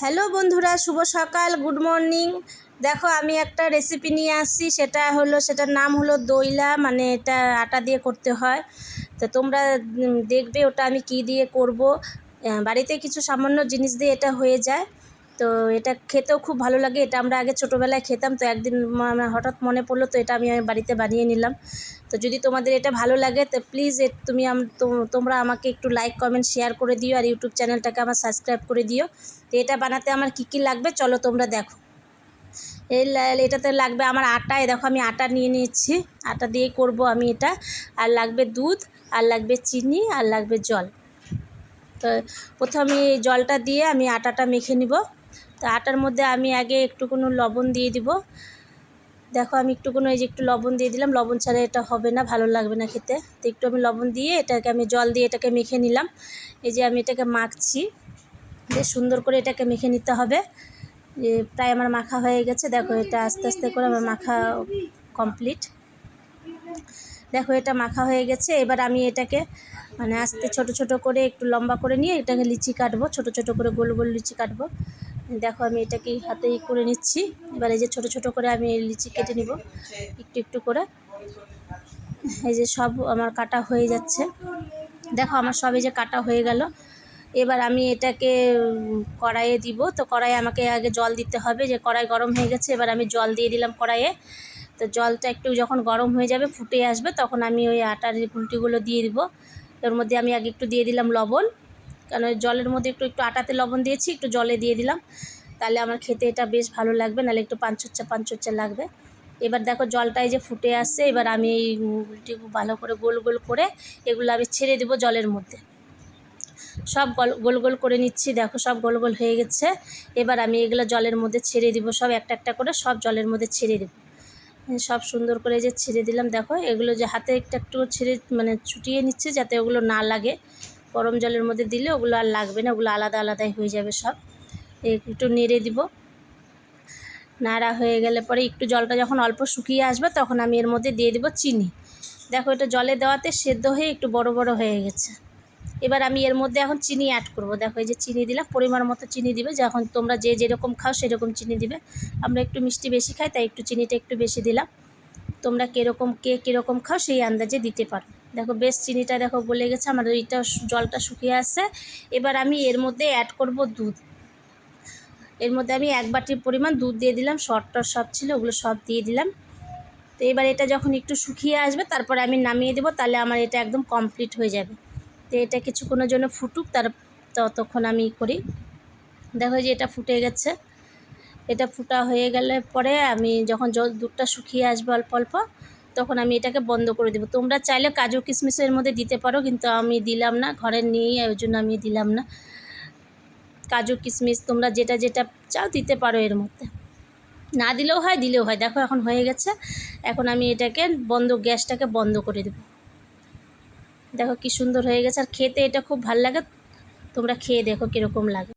Hello বন্ধুরা, শুভ সকাল, good morning. দেখো, আমি একটা রেসিপি নিয়ে আসছি, সেটা হলো, সেটার নাম হলো দইলা মানে এটা আটা দিয়ে করতে হয়। তো তোমরা দেখবে ওটা আমি কি দিয়ে করব। বাড়িতে কিছু সামান্য জিনিস দিয়ে এটা হয়ে যায়। তো এটা খেতেও খুব ভালো লাগে, এটা আমরা আগে ছোটোবেলায় খেতাম, তো একদিন হঠাৎ মনে পড়ল, তো এটা আমি বাড়িতে বানিয়ে নিলাম। তো যদি তোমাদের এটা ভালো লাগে, তো প্লিজ তুমি তোমরা আমাকে একটু লাইক কমেন্ট শেয়ার করে দিও, আর ইউটিউব চ্যানেলটাকে আমার সাবস্ক্রাইব করে দিও। তো এটা বানাতে আমার কী কী লাগবে, চলো তোমরা দেখো। এই এটাতে লাগবে আমার আটা, এই দেখো আমি আটা নিয়ে নিয়েছি, আটা দিয়ে করব আমি এটা। আর লাগবে দুধ, আর লাগবে চিনি, আর লাগবে জল। তো প্রথমে জলটা দিয়ে আমি আটাটা মেখে নিব। তো আটার মধ্যে আমি আগে একটুকুনো লবণ দিয়ে দিব। দেখো আমি একটুকুনো এই যে একটু লবণ দিয়ে দিলাম। লবণ ছাড়া এটা হবে না, ভালো লাগবে না খেতে। তো একটু আমি লবণ দিয়ে এটাকে আমি জল দিয়ে এটাকে মেখে নিলাম। এই যে আমি এটাকে মাখছি। বেশ সুন্দর করে এটাকে মেখে নিতে হবে। যে প্রায় আমার মাখা হয়ে গেছে। দেখো এটা আস্তে আস্তে করে আমার মাখা কমপ্লিট। দেখো এটা মাখা হয়ে গেছে। এবার আমি এটাকে মানে আস্তে ছোট ছোট করে একটু লম্বা করে নিয়ে এটাকে লিচি কাটবো, ছোট ছোট করে গোল গোল লিচি কাটবো। দেখো আমি এটাকে হাতে ই করে নিচ্ছি। এবার এই যে ছোট ছোট করে আমি লিচি কেটে নিব, একটু একটু করে। এই যে সব আমার কাটা হয়ে যাচ্ছে। দেখো আমার সব এই যে কাটা হয়ে গেল। এবার আমি এটাকে কড়াইয়ে দিব। তো কড়াইয়ে আমাকে আগে জল দিতে হবে যে কড়াই গরম হয়ে গেছে, এবার আমি জল দিয়ে দিলাম কড়াইয়ে। তো জলটা একটু যখন গরম হয়ে যাবে, ফুটে আসবে, তখন আমি ওই আটার গুলটিগুলো দিয়ে দিব। এর মধ্যে আমি আগে একটু দিয়ে দিলাম লবণ। কারণ জলের মধ্যে একটু একটু আটাতে লবণ দিয়েছি, একটু জলে দিয়ে দিলাম। তাহলে আমার খেতে এটা বেশ ভালো লাগবে, নাহলে একটু পাঞ্চুচ্চা পাঞ্চুচ্চা লাগবে। এবার দেখো জলটা এই যে ফুটে আসছে, এবার আমি এই গুলটি ভালো করে গোল গোল করে এগুলো আমি ছেড়ে দেবো জলের মধ্যে। সব গল, গোল গোল করে নিচ্ছি, দেখো সব গোল গোল হয়ে গেছে। এবার আমি এগুলো জলের মধ্যে ছেড়ে দিব, সব একটা একটা করে সব জলের মধ্যে ছেড়ে দেবো। সব সুন্দর করে যে ছেড়ে দিলাম, দেখো। এগুলো যে হাতে একটা একটু ছেড়ে মানে ছুটিয়ে নিচ্ছে যাতে ওগুলো না লাগে। গরম জলের মধ্যে দিলে ওগুলো আর লাগবে না, ওগুলো আলাদা আলাদাই হয়ে যাবে সব। একটু নেড়ে দিব। নাড়া হয়ে গেলে পরে একটু জলটা যখন অল্প শুকিয়ে আসবে, তখন আমি এর মধ্যে দিয়ে দিব চিনি। দেখো, এটা জলে দেওয়াতে সেদ্ধ হয়ে একটু বড় বড় হয়ে গেছে। এবার আমি এর মধ্যে এখন চিনি অ্যাড করব। দেখো, এই যে চিনি দিলাম, পরিমাণ মতো চিনি দিবে। যখন তোমরা যে যেরকম খাও সেরকম চিনি দিবে। আমরা একটু মিষ্টি বেশি খাই, তাই একটু চিনিটা একটু বেশি দিলাম। তোমরা কীরকম, কে কীরকম খাও সেই আন্দাজে দিতে পারো। দেখো, বেশ চিনিটা দেখো গলে গেছে, আমার ওইটা জলটা শুকিয়ে আসছে। এবার আমি এর মধ্যে অ্যাড করব দুধ। এর মধ্যে আমি এক বাটির পরিমাণ দুধ দিয়ে দিলাম শর্টর সব ছিল, ওগুলো সব দিয়ে দিলাম। তো এবার এটা যখন একটু শুকিয়ে আসবে, তারপরে আমি নামিয়ে দেবো, তাহলে আমার এটা একদম কমপ্লিট হয়ে যাবে। তো এটা কিছুক্ষণের জন্য ফুটুক, তার ততক্ষণ আমি করি। দেখো যে এটা ফুটে গেছে। এটা ফুটা হয়ে গেলে পরে আমি যখন জল, দুধটা শুকিয়ে আসবে অল্প অল্প, তখন আমি এটাকে বন্ধ করে দেবো। তোমরা চাইলে কাজু কিশমিশের মধ্যে দিতে পারো, কিন্তু আমি দিলাম না, ঘরে নেই, ওই জন্য আমি দিলাম না। কাজু কিশমিশ তোমরা যেটা যেটা চাও দিতে পারো এর মধ্যে। না দিলেও হয় দিলেও হয়। দেখো এখন হয়ে গেছে। এখন আমি এটাকে বন্ধ, গ্যাসটাকে বন্ধ করে দেবো। দেখো কি সুন্দর হয়ে গেছে। আর খেতে এটা খুব ভালো লাগে। তোমরা খেয়ে দেখো কীরকম লাগে।